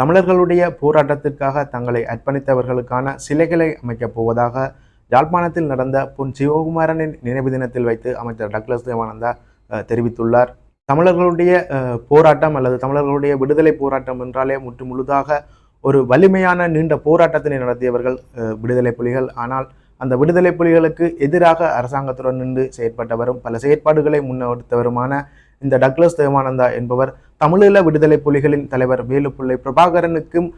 தமிழர்களுடைய போராட்டத்திற்காக தங்களை அர்ப்பணித்தவர்களுக்கான சிலைகளை அமைக்கப் போவதாக யாழ்ப்பாணத்தில் நடந்த பொன் சிவகுமாரனின் நினைவு தினத்தில் வைத்து அமைச்சர் டக்ளஸ் தேவானந்தா தெரிவித்துள்ளார். தமிழர்களுடைய போராட்டம் அல்லது தமிழர்களுடைய விடுதலை போராட்டம் என்றாலே முற்று முழுதாக ஒரு வலிமையான நீண்ட போராட்டத்தினை நடத்தியவர்கள் விடுதலை புலிகள். ஆனால் அந்த விடுதலை புலிகளுக்கு எதிராக அரசாங்கத்துடன் நின்று செயற்பட்டவரும் பல செயற்பாடுகளை முன்னெடுத்தவருமான இந்த டக்ளஸ் தேவானந்தா என்பவர் தமிழீழ விடுதலை புலிகளின் தலைவர் வேலுப்பிள்ளை பிரபாகரனுக்கும்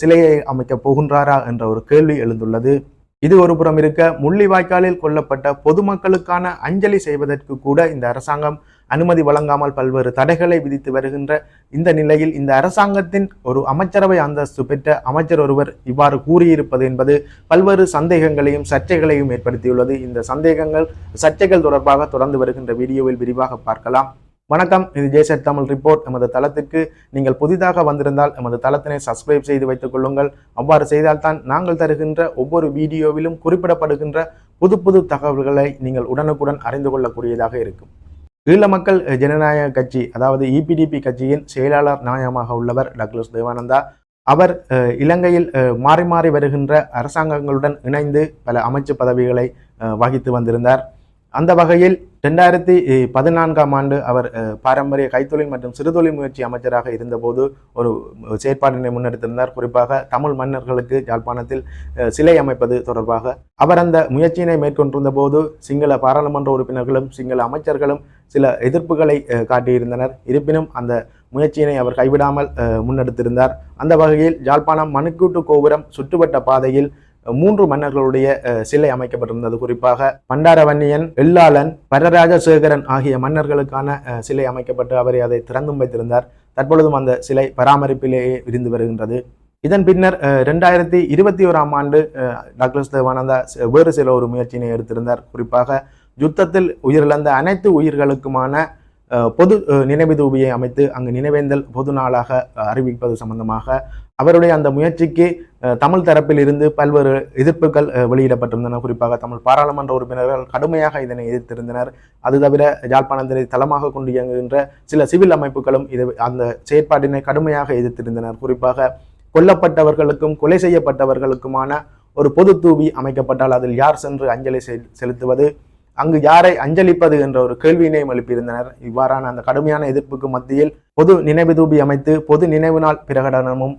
சிலையை அமைக்கப் போகின்றாரா என்ற ஒரு கேள்வி எழுந்துள்ளது. இது ஒரு புறம் இருக்க முள்ளிவாய்க்காலில் கொல்லப்பட்ட பொதுமக்களுக்கான அஞ்சலி செய்வதற்கு கூட இந்த அரசாங்கம் அனுமதி வழங்காமல் பல்வேறு தடைகளை விதித்து வருகின்ற இந்த நிலையில் இந்த அரசாங்கத்தின் ஒரு அமைச்சரவை அந்தஸ்து பெற்ற அமைச்சர் ஒருவர் இவ்வாறு கூறியிருப்பது என்பது பல்வேறு சந்தேகங்களையும் சர்ச்சைகளையும் ஏற்படுத்தியுள்ளது. இந்த சந்தேகங்கள் சர்ச்சைகள் தொடர்பாக தொடர்ந்து வருகின்ற வீடியோவில் விரிவாக பார்க்கலாம். வணக்கம் இது ஜேசட் தமிழ் ரிப்போர்ட். எமது தளத்திற்கு நீங்கள் புதிதாக வந்திருந்தால் எமது தளத்தினை சப்ஸ்கிரைப் செய்து வைத்துக் கொள்ளுங்கள். அவ்வாறு செய்தால்தான் நாங்கள் தருகின்ற ஒவ்வொரு வீடியோவிலும் குறிப்பிடப்படுகின்ற புது புது தகவல்களை நீங்கள் உடனுக்குடன் அறிந்து கொள்ளக்கூடியதாக இருக்கும். ஈழ மக்கள் ஜனநாயக கட்சி அதாவது இபிடிபி கட்சியின் செயலாளர் நாயகமாக உள்ளவர் டக்ளஸ் தேவானந்தா. அவர் இலங்கையில் மாறி மாறி வருகின்ற அரசாங்கங்களுடன் இணைந்து பல அமைச்சு பதவிகளை வகித்து வந்திருந்தார். அந்த வகையில் ரெண்டாயிரத்தி பதினான்காம் ஆண்டு அவர் பாரம்பரிய கைத்தொழில் மற்றும் சிறுதொழில் முயற்சி அமைச்சராக இருந்தபோது ஒரு செயற்பாட்டினை முன்னெடுத்திருந்தார். குறிப்பாக தமிழ் மன்னர்களுக்கு யாழ்ப்பாணத்தில் சிலை அமைப்பது தொடர்பாக. அவர் அந்த முயற்சியினை மேற்கொண்டிருந்த போது சிங்கள பாராளுமன்ற உறுப்பினர்களும் சிங்கள அமைச்சர்களும் சில எதிர்ப்புகளை காட்டியிருந்தனர். இருப்பினும் அந்த முயற்சியினை அவர் கைவிடாமல் முன்னெடுத்திருந்தார். அந்த வகையில் யாழ்ப்பாணம் மணிக்கூட்டு கோபுரம் சுற்றுவட்ட பாதையில் மூன்று மன்னர்களுடைய சிலை அமைக்கப்பட்டிருந்தது. குறிப்பாக பண்டாரவன்னியன் வெள்ளாளன் பரராஜசேகரன் ஆகிய மன்னர்களுக்கான சிலை அமைக்கப்பட்டு அவரை அதை திறந்தும் வைத்திருந்தார். தற்பொழுதும் அந்த சிலை பராமரிப்பிலேயே விரிந்து வருகின்றது. இதன் பின்னர் ரெண்டாயிரத்தி இருபத்தி ஓராம் ஆண்டு அஹ், டாக்டர் தேவானந்தா வேறு சில ஒரு முயற்சியினை எடுத்திருந்தார். குறிப்பாக யுத்தத்தில் உயிரிழந்த அனைத்து உயிர்களுக்குமான பொது நினைவு தூபியை அமைத்து அங்கு நினைவேந்தல் பொது நாளாக அறிவிப்பது சம்பந்தமாக அவருடைய அந்த முயற்சிக்கு தமிழ் தரப்பில் இருந்து பல்வேறு எதிர்ப்புகள் வெளியிடப்பட்டிருந்தன. குறிப்பாக தமிழ் பாராளுமன்ற உறுப்பினர்கள் கடுமையாக இதனை எதிர்த்திருந்தனர். அது தவிர யாழ்ப்பாணத்தினை தளமாக கொண்டு இயங்குகின்ற சில சிவில் அமைப்புகளும் இது அந்த செயற்பாட்டினை கடுமையாக எதிர்த்திருந்தனர். குறிப்பாக கொல்லப்பட்டவர்களுக்கும் கொலை செய்யப்பட்டவர்களுக்குமான ஒரு பொது தூவி அமைக்கப்பட்டால் அதில் யார் சென்று அஞ்சலி செ- செலுத்துவது? அங்கு யாரை அஞ்சலிப்பது என்ற ஒரு கேள்வியினையும் எழுப்பியிருந்தனர். இவ்வாறான அந்த கடுமையான எதிர்ப்புக்கு மத்தியில் பொது நினைவு தூபி அமைத்து பொது நினைவு நாள் பிரகடனமும்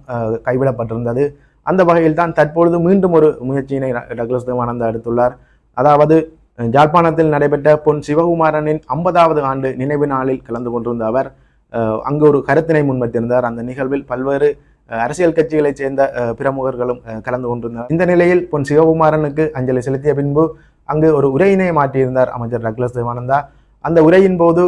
கைவிடப்பட்டிருந்தது. அந்த வகையில் தான் தற்பொழுது மீண்டும் ஒரு முயற்சியினை டக்ளஸ் தேவானந்தா எடுத்துள்ளார். அதாவது ஜாழ்ப்பாணத்தில் நடைபெற்ற பொன் சிவகுமாரனின் ஐம்பதாவது ஆண்டு நினைவு நாளில் கலந்து கொண்டிருந்த அவர் அங்கு ஒரு கருத்தினை முன்வைத்திருந்தார். அந்த நிகழ்வில் பல்வேறு அரசியல் கட்சிகளைச் சேர்ந்த பிரமுகர்களும் கலந்து கொண்டிருந்தனர். இந்த நிலையில் பொன் சிவகுமாரனுக்கு அஞ்சலி செலுத்திய பின்பு அங்கு ஒரு உரையினை மாற்றியிருந்தார் அமைச்சர் டக்ளஸ் தேவானந்தா. அந்த உரையின் போது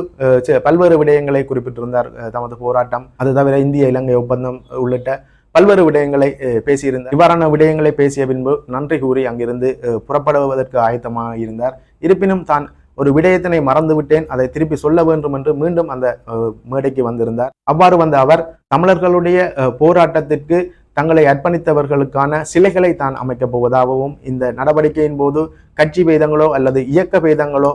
பல்வேறு விடயங்களை குறிப்பிட்டிருந்தார் தமது போராட்டம். அது தவிர இந்திய இலங்கை ஒப்பந்தம் உள்ளிட்ட பல்வேறு விடயங்களை பேசியிருந்தார். இவ்வாறான விடயங்களை பேசிய பின்பு நன்றி கூறி அங்கிருந்து புறப்படுவதற்கு ஆயத்தமாக இருந்தார். இருப்பினும் தான் ஒரு விடயத்தினை மறந்துவிட்டேன் அதை திருப்பி சொல்ல வேண்டும் என்று மீண்டும் அந்த மேடைக்கு வந்திருந்தார். அவ்வாறு வந்த அவர் தமிழர்களுடைய போராட்டத்திற்கு தங்களை அர்ப்பணித்தவர்களுக்கான சிலைகளை தான் அமைக்கப் போவதாகவும் இந்த நடவடிக்கையின் போது கட்சி பேதங்களோ அல்லது இயக்க பேதங்களோ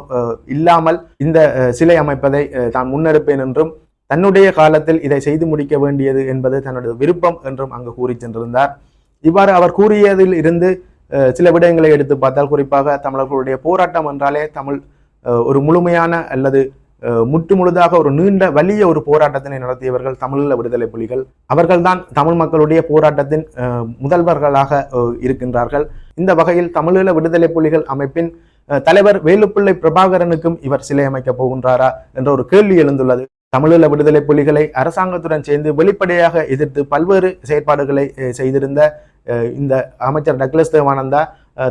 இல்லாமல் இந்த சிலை அமைப்பதை தான் முன்னெடுப்பேன் என்றும் தன்னுடைய காலத்தில் இதை செய்து முடிக்க வேண்டியது என்பது தன்னுடைய விருப்பம் என்றும் அங்கு கூறி சென்றிருந்தார். இவ்வாறு அவர் கூறியதில் இருந்து சில விடயங்களை எடுத்து பார்த்தால் குறிப்பாக தமிழர்களுடைய போராட்டம் என்றாலே தமிழ் ஒரு முழுமையான அல்லது முற்று முழுதாக ஒரு நீண்ட வலிய ஒரு போராட்டத்தினை நடத்தியவர்கள் தமிழீழ விடுதலை புலிகள். அவர்கள்தான் தமிழ் மக்களுடைய போராட்டத்தின் முதல்வர்களாக இருக்கின்றார்கள். இந்த வகையில் தமிழீழ விடுதலை புலிகள் அமைப்பின் தலைவர் வேலுப்பிள்ளை பிரபாகரனுக்கும் இவர் சிலை அமைக்கப் போகின்றாரா என்ற ஒரு கேள்வி எழுந்துள்ளது. தமிழீழ விடுதலை புலிகளை அரசாங்கத்துடன் சேர்ந்து வெளிப்படையாக எதிர்த்து பல்வேறு செயற்பாடுகளை செய்திருந்த இந்த அமைச்சர் டக்ளஸ் தேவானந்தா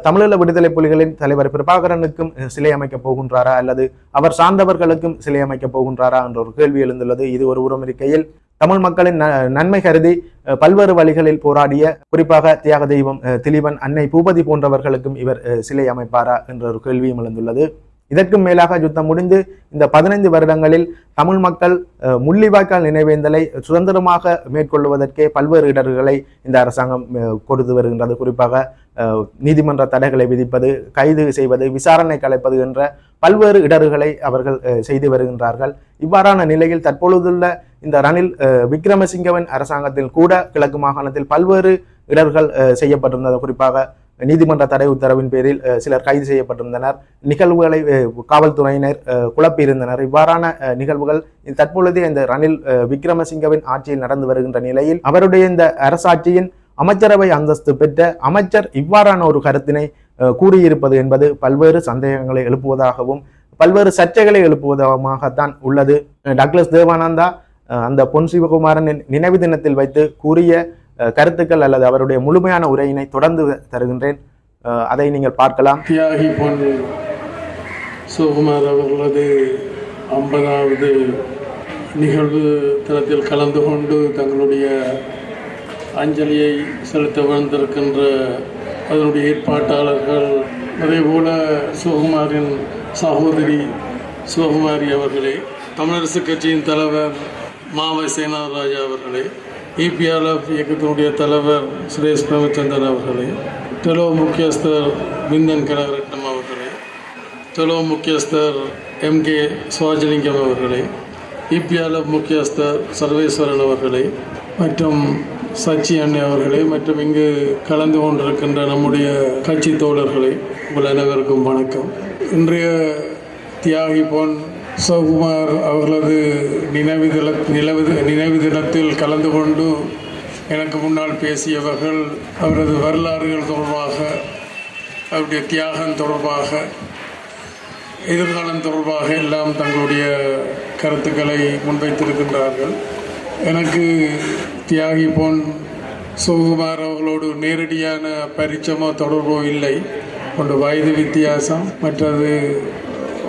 தமிழீழ விடுதலை புலிகளின் தலைவர் பிரபாகரனுக்கும் சிலை அமைக்கப் போகின்றாரா அல்லது அவர் சார்ந்தவர்களுக்கும் சிலை அமைக்கப் போகின்றாரா என்ற ஒரு கேள்வி எழுந்துள்ளது. இது ஒரு உரம் இருக்கையில் தமிழ் மக்களின் நன்மை கருதி பல்வேறு வழிகளில் போராடிய குறிப்பாக தியாக தெய்வம் திலீபன் அன்னை பூபதி போன்றவர்களுக்கும் இவர் அஹ், சிலை அமைப்பாரா என்ற ஒரு கேள்வியும் எழுந்துள்ளது. இதற்கு மேலாக யுத்தம் முடிந்து இந்த பதினைந்து வருடங்களில் தமிழ் மக்கள் முள்ளிவாய்க்கால் நினைவேந்தலை சுதந்திரமாக மேற்கொள்வதற்கே பல்வேறு இடர்களை இந்த அரசாங்கம் கொடுத்து வருகின்றது. குறிப்பாக நீதிமன்ற தடைகளை விதிப்பது கைது செய்வது விசாரணை கலைப்பது என்ற பல்வேறு இடர்களை அவர்கள் செய்து வருகின்றார்கள். இவ்வாறான நிலையில் தற்பொழுதுள்ள இந்த ரணில் அஹ், விக்ரமசிங்கவின் அரசாங்கத்தில் கூட கிழக்கு மாகாணத்தில் பல்வேறு இடர்கள் செய்யப்பட்டிருந்தது. குறிப்பாக நீதிமன்ற தடை உத்தரவின் பேரில் சிலர் கைது செய்யப்பட்டிருந்தனர். நிகழ்வுகளை காவல்துறையினர் குழப்பியிருந்தனர். இவ்வாறான நிகழ்வுகள் தற்பொழுது இந்த ரணில் விக்ரமசிங்கவின் ஆட்சியில் நடந்து வருகின்ற நிலையில் அவருடைய இந்த அரசாட்சியின் அமைச்சரவை அந்தஸ்து பெற்ற அமைச்சர் இவ்வாறான ஒரு கருத்தினை கூறியிருப்பது என்பது பல்வேறு சந்தேகங்களை எழுப்புவதாகவும் பல்வேறு சர்ச்சைகளை எழுப்புவதாகத்தான் உள்ளது. டக்ளஸ் தேவானந்தா அந்த பொன் சிவகுமாரனின் நினைவு தினத்தில் வைத்து கூறிய கருத்துக்கள் அல்லது அவருடைய முழுமையான உரையினை தொடர்ந்து தருகின்றேன். அதை நீங்கள் பார்க்கலாம். தியாகி போன்று சுகுமார் அவர்களது ஐம்பதாவது நிகழ்வு தளத்தில் கலந்து கொண்டு தங்களுடைய அஞ்சலியை செலுத்த வந்திருக்கின்ற அதனுடைய ஏற்பாட்டாளர்கள் அதேபோல சுகுமாரின் சகோதரி சுகுமாரி அவர்களே தமிழரசு கட்சியின் தலைவர் மாவை சேனாராஜா அவர்களே இபிஆர்எஃப் இயக்கத்தினுடைய தலைவர் சுரேஷ் பிரமச்சந்திரன் அவர்களே தெலோ முக்கியஸ்தர் விந்தன் கனகரட்னம் அவர்களே தெலோ முக்கியஸ்தர் எம் கே சுவாஜலிங்கம் அவர்களே இபிஆர்எஃப் முக்கியஸ்தர் சர்வேஸ்வரன் அவர்களே மற்றும் சச்சி அண்ணே அவர்களே மற்றும் இங்கு கலந்து கொண்டிருக்கின்ற நம்முடைய கட்சி தோழர்களே உங்கள் அனைவருக்கும் வணக்கம். இன்றைய தியாகி போன் சிவகுமார் அவர்களது நினைவு தின நிலவு நினைவு தினத்தில் கலந்து கொண்டு எனக்கு முன்னால் பேசியவர்கள் அவரது வரலாறுகள் தொடர்பாக அவருடைய தியாகம் தொடர்பாக எதிர்காலம் தொடர்பாக எல்லாம் தங்களுடைய கருத்துக்களை முன்வைத்திருக்கின்றார்கள். எனக்கு தியாகி பொன் சுகுமார் அவர்களோடு நேரடியான பரிச்சமோ தொடர்போ இல்லை. ஒன்று வயது வித்தியாசம் மற்றது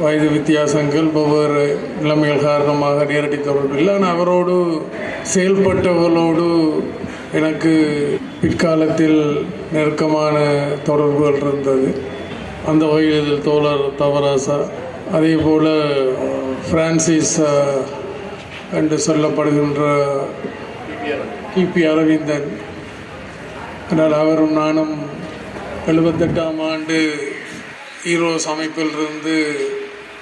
வயது வித்தியாசங்கள் ஒவ்வொரு நிலைமைகள் காரணமாக நேரடி தொடர்பு இல்லை. ஆனால் அவரோடு செயல்பட்டவர்களோடு எனக்கு பிற்காலத்தில் நெருக்கமான தொடர்புகள் இருந்தது. அந்த வகையில் தோழர் தவராசா. அதே போல் ஃப்ரான்சிஸ் என்று சொல்லப்படுகின்ற கிபி அரவிந்தன். ஆனால் அவரும் நானும் எழுபத்தெட்டாம் ஆண்டு ஈரோஸ் அமைப்பிலிருந்து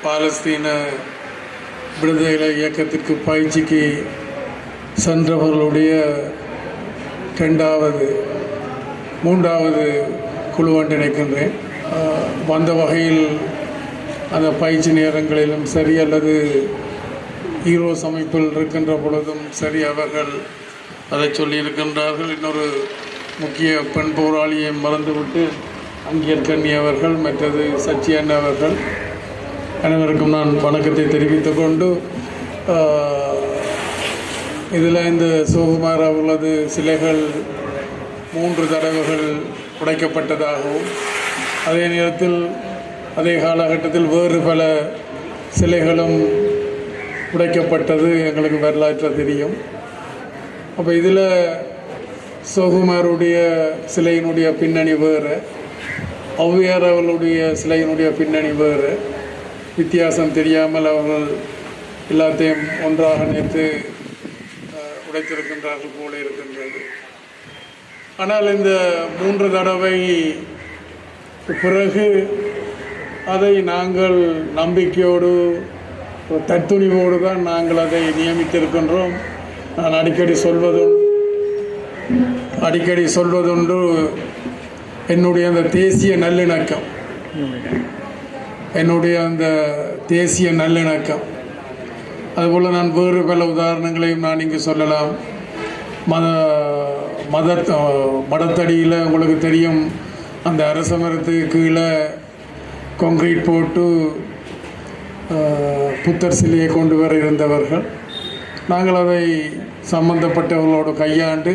பாலஸ்தீன விடுதலை இயக்கத்திற்கு பயிற்சிக்கு சென்றவர்களுடைய ரெண்டாவது மூன்றாவது குழு என்று நினைக்கின்றேன் வந்த வகையில் அந்த பயிற்சி நேரங்களிலும் சரி அல்லது ஹீரோஸ் அமைப்பில் இருக்கின்ற பொழுதும் சரி அவர்கள் அதை சொல்லியிருக்கின்றார்கள் இன்னொரு முக்கிய பெண் போராளியை மறந்துவிட்டு அங்கியர் கண்ணி அவர்கள் மற்றது சச்சியன் அவர்கள். அனைவருக்கும் நான் வணக்கத்தை தெரிவித்து கொண்டு இதில் இந்த சிவகுமார் அவர்களது சிலைகள் மூன்று தடவைகள் உடைக்கப்பட்டதாகவும் அதே நேரத்தில் அதே காலகட்டத்தில் வேறு பல சிலைகளும் உடைக்கப்பட்டது எங்களுக்கு வரலாற்றில் தெரியும். அப்போ இதில் சிவகுமாருடைய சிலையினுடைய பின்னணி வேறு ஔவையார் அவர்களுடைய சிலையினுடைய பின்னணி வேறு வித்தியாசம் தெரியாமல் அவர்கள் எல்லாத்தையும் ஒன்றாக நினைத்து உடைத்திருக்கின்றார்கள் போல இருக்கின்றது. ஆனால் இந்த மூன்று தடவை பிறகு அதை நாங்கள் நம்பிக்கையோடு தத்துணிவோடு தான் நாங்கள் அதை நியமித்திருக்கின்றோம். நான் அடிக்கடி சொல்வதும் அடிக்கடி சொல்வதுண்டு என்னுடைய அந்த தேசிய நல்லிணக்கம். என்னுடைய அந்த தேசிய நல்லிணக்கம். அதுபோல் நான் வேறு பல உதாரணங்களையும் நான் இங்கே சொல்லலாம். மத மத மடத்தடியில் உங்களுக்கு தெரியும். அந்த அரச மரத்துக்கு கீழே கான்கிரீட் போட்டு புத்தர் சிலையை கொண்டு வர இருந்தவர்கள். நாங்கள் அதை சம்பந்தப்பட்டவர்களோடு கையாண்டு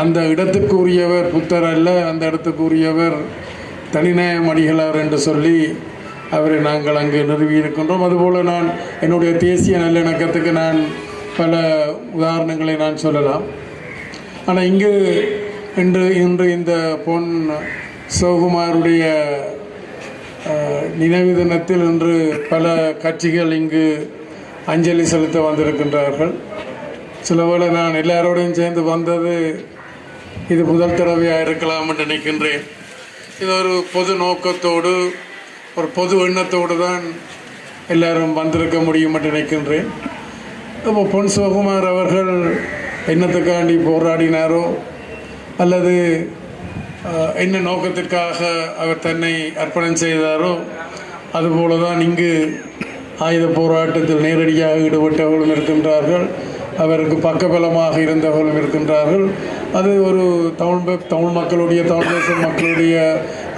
அந்த இடத்துக்குரியவர் புத்தர் அல்ல அந்த இடத்துக்குரியவர் தனிநாயம் அடிகளார் என்று சொல்லி அவரை நாங்கள் அங்கு நிறுவியிருக்கின்றோம் அதுபோல் நான் என்னுடைய தேசிய நல்லிணக்கத்துக்கு நான் பல உதாரணங்களை நான் சொல்லலாம். ஆனால் இங்கு இன்று இன்று இந்த பொன் சிவகுமாருடைய நினைவு தினத்தில் இன்று பல கட்சிகள் இங்கு அஞ்சலி செலுத்த வந்திருக்கின்றார்கள். சில வேளை நான் எல்லாரோடையும் சேர்ந்து வந்தது இது முதல் தடவையாக இருக்கலாம் என்று நினைக்கின்றேன். இது ஒரு பொது நோக்கத்தோடு ஒரு பொது எண்ணத்தோடு தான் எல்லாரும் வந்திருக்க முடியும் என்று நினைக்கின்றேன். இப்போ பொன் சிவகுமார் அவர்கள் என்னத்துக்காண்டி போராடினாரோ அல்லது என்ன நோக்கத்திற்காக அவர் தன்னை அர்ப்பணம் செய்தாரோ அதுபோல தான் இங்கு ஆயுத போராட்டத்தில் நேரடியாக ஈடுபட்டவர்களும் இருக்கின்றார்கள். அவருக்கு பக்கபலமாக இருந்தவர்களும் இருக்கின்றார்கள். அது ஒரு தமிழ் தமிழ் மக்களுடைய தமிழ் தேச மக்களுடைய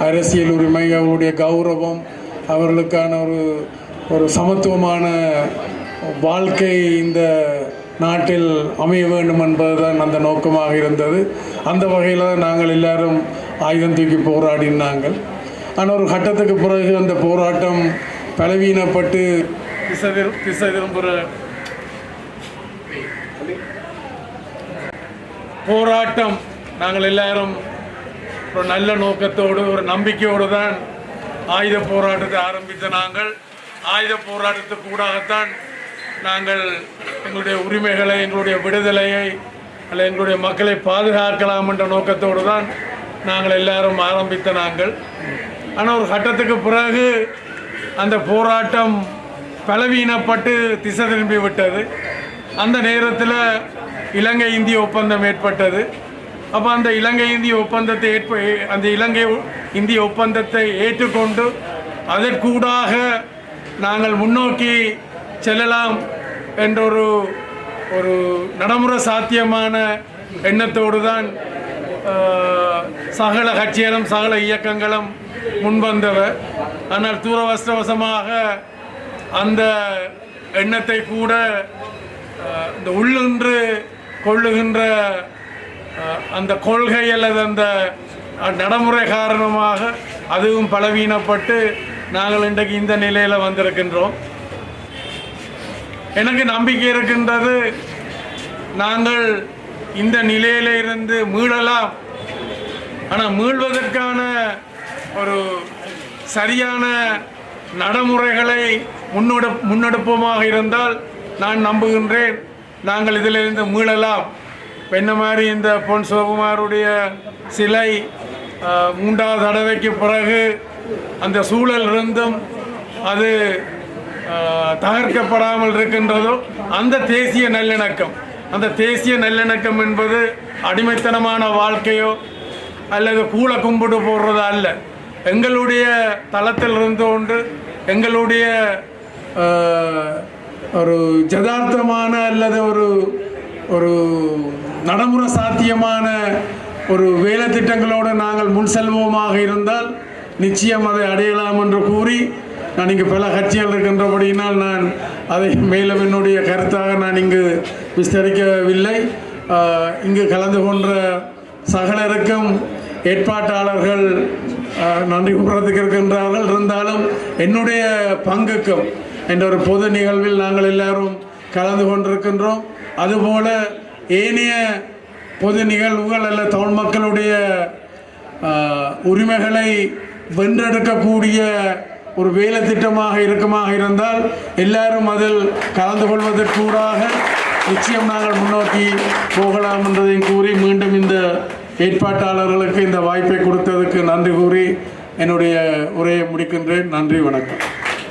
அரசியல் உரிமை அவருடைய கௌரவம் அவர்களுக்கான ஒரு ஒரு சமத்துவமான வாழ்க்கை இந்த நாட்டில் அமைய வேண்டும் என்பதுதான் அந்த நோக்கமாக இருந்தது. அந்த வகையில் தான் நாங்கள் எல்லாரும் ஆயுதம் தூக்கி போராடினாங்கள் ஆனால் ஒரு கட்டத்துக்கு பிறகு அந்த போராட்டம் பலவீனப்பட்டு திசை திசை திரும்புகிற போராட்டம். நாங்கள் எல்லாரும் ஒரு நல்ல நோக்கத்தோடு ஒரு நம்பிக்கையோடு தான் ஆயுத போராட்டத்தை ஆரம்பித்த நாங்கள். ஆயுத போராட்டத்துக்கு கூடாகத்தான் நாங்கள் எங்களுடைய உரிமைகளை எங்களுடைய விடுதலையை அல்ல எங்களுடைய மக்களை பாதுகாக்கலாம் என்ற நோக்கத்தோடு தான் நாங்கள் எல்லாரும் ஆரம்பித்த நாங்கள். ஆனால் ஒரு கட்டத்துக்கு பிறகு அந்த போராட்டம் பலவீனப்பட்டு திசை திரும்பி விட்டது அந்த நேரத்தில் இலங்கை இந்திய ஒப்பந்தம் ஏற்பட்டது. அப்போ அந்த இலங்கை இந்திய ஒப்பந்தத்தை ஏற்ப அந்த இலங்கை இந்திய ஒப்பந்தத்தை ஏற்றுக்கொண்டு அதற்கூடாக நாங்கள் முன்னோக்கி செல்லலாம் என்ற ஒரு ஒரு நடைமுறை சாத்தியமான எண்ணத்தோடு தான் சகல கட்சிகளும் சகல இயக்கங்களும் முன்வந்தவர் ஆனால் தூரவஸ்தவசமாக அந்த எண்ணத்தை கூட இந்த உள்ளின்று கொள்ளுகின்ற அந்த கொள்கை அல்லது அந்த நடைமுறை காரணமாக அதுவும் பலவீனப்பட்டு நாங்கள் இன்றைக்கு இந்த நிலையில் வந்திருக்கின்றோம். எனக்கு நம்பிக்கை இருக்கின்றது நாங்கள் இந்த நிலையில இருந்து மீளலாம். ஆனால் மீள்வதற்கான ஒரு சரியான நடைமுறைகளை முன்னெடு முன்னெடுப்போமாக இருந்தால் நான் நம்புகின்றேன். நாங்கள் இதிலிருந்து மீளலாம். இப்ப என்ன மாதிரி இந்த பொன் சிவகுமாருடைய சிலை மூன்றாவது தடவைக்கு பிறகு அந்த சூழல் இருந்தும் அது தகர்க்கப்படாமல் இருக்கின்றதோ. அந்த தேசிய நல்லிணக்கம். அந்த தேசிய நல்லிணக்கம் என்பது அடிமைத்தனமான வாழ்க்கையோ அல்லது கூளை கும்பிட்டு போடுறதா அல்ல. எங்களுடைய தளத்தில் இருந்து கொண்டு எங்களுடைய ஒரு ஜதார்த்தமான அல்லது ஒரு ஒரு நடைமுறை சாத்தியமான ஒரு வேலை திட்டங்களோடு நாங்கள் முன் செல்வோமாக இருந்தால் நிச்சயம் அதை அடையலாம் என்று கூறி நான் இங்கு பல கட்சிகள் இருக்கின்றபடியினால் நான் அதை மேலும் என்னுடைய கருத்தாக நான் இங்கு விஸ்தரிக்கவில்லை. இங்கு கலந்து கொன்ற சகலருக்கும் ஏற்பாட்டாளர்கள் நன்றி கூறுறதுக்கு இருக்கின்றார்கள். இருந்தாலும் என்னுடைய பங்குக்கும் என்ற ஒரு பொது நிகழ்வில் நாங்கள் எல்லாரும் கலந்து கொண்டிருக்கின்றோம். அதுபோல ஏனைய பொது நிகழ்வுகள் அல்ல தமிழ் மக்களுடைய உரிமைகளை வென்றெடுக்கக்கூடிய ஒரு வேலை திட்டமாக இருக்குமாக இருந்தால் எல்லாரும் அதில் கலந்து கொள்வதற்கூடாக நிச்சயம் நாங்கள் முன்னோக்கி போகலாம் என்றதையும் கூறி மீண்டும் இந்த ஏற்பாட்டாளர்களுக்கு இந்த வாய்ப்பை கொடுத்ததுக்கு நன்றி கூறி என்னுடைய உரையை முடிக்கின்றேன். நன்றி வணக்கம்.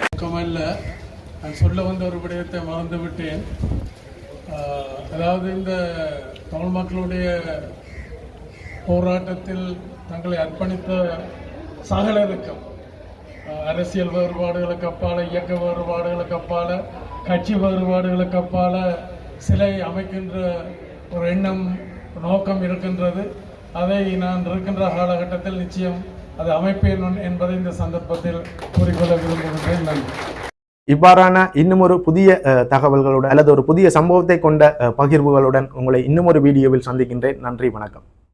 வணக்கமல்ல நான் சொல்ல வந்த ஒரு விடயத்தை மறந்துவிட்டேன். அதாவது இந்த தமிழ் மக்களுடைய போராட்டத்தில் தங்களை அர்ப்பணித்த சகலருக்கும் அரசியல் வேறுபாடுகளுக்கு அப்பால இயக்க வேறுபாடுகளுக்கு அப்பால கட்சி வேறுபாடுகளுக்கு அப்பால சிலை அமைக்கின்ற ஒரு எண்ணம் நோக்கம் இருக்கின்றது. அதை நான் இருக்கின்ற காலகட்டத்தில் நிச்சயம் அதை அமைப்பேன் என்பதை இந்த சந்தர்ப்பத்தில் கூறிக்கொள்ள விரும்புகின்றேன். நன்றி. இவ்வாறான இன்னும் ஒரு புதிய தகவல்களுடன் அல்லது ஒரு புதிய சம்பவத்தை கொண்ட பகிர்வுகளுடன் உங்களை இன்னும் ஒரு வீடியோவில் சந்திக்கின்றேன். நன்றி வணக்கம்.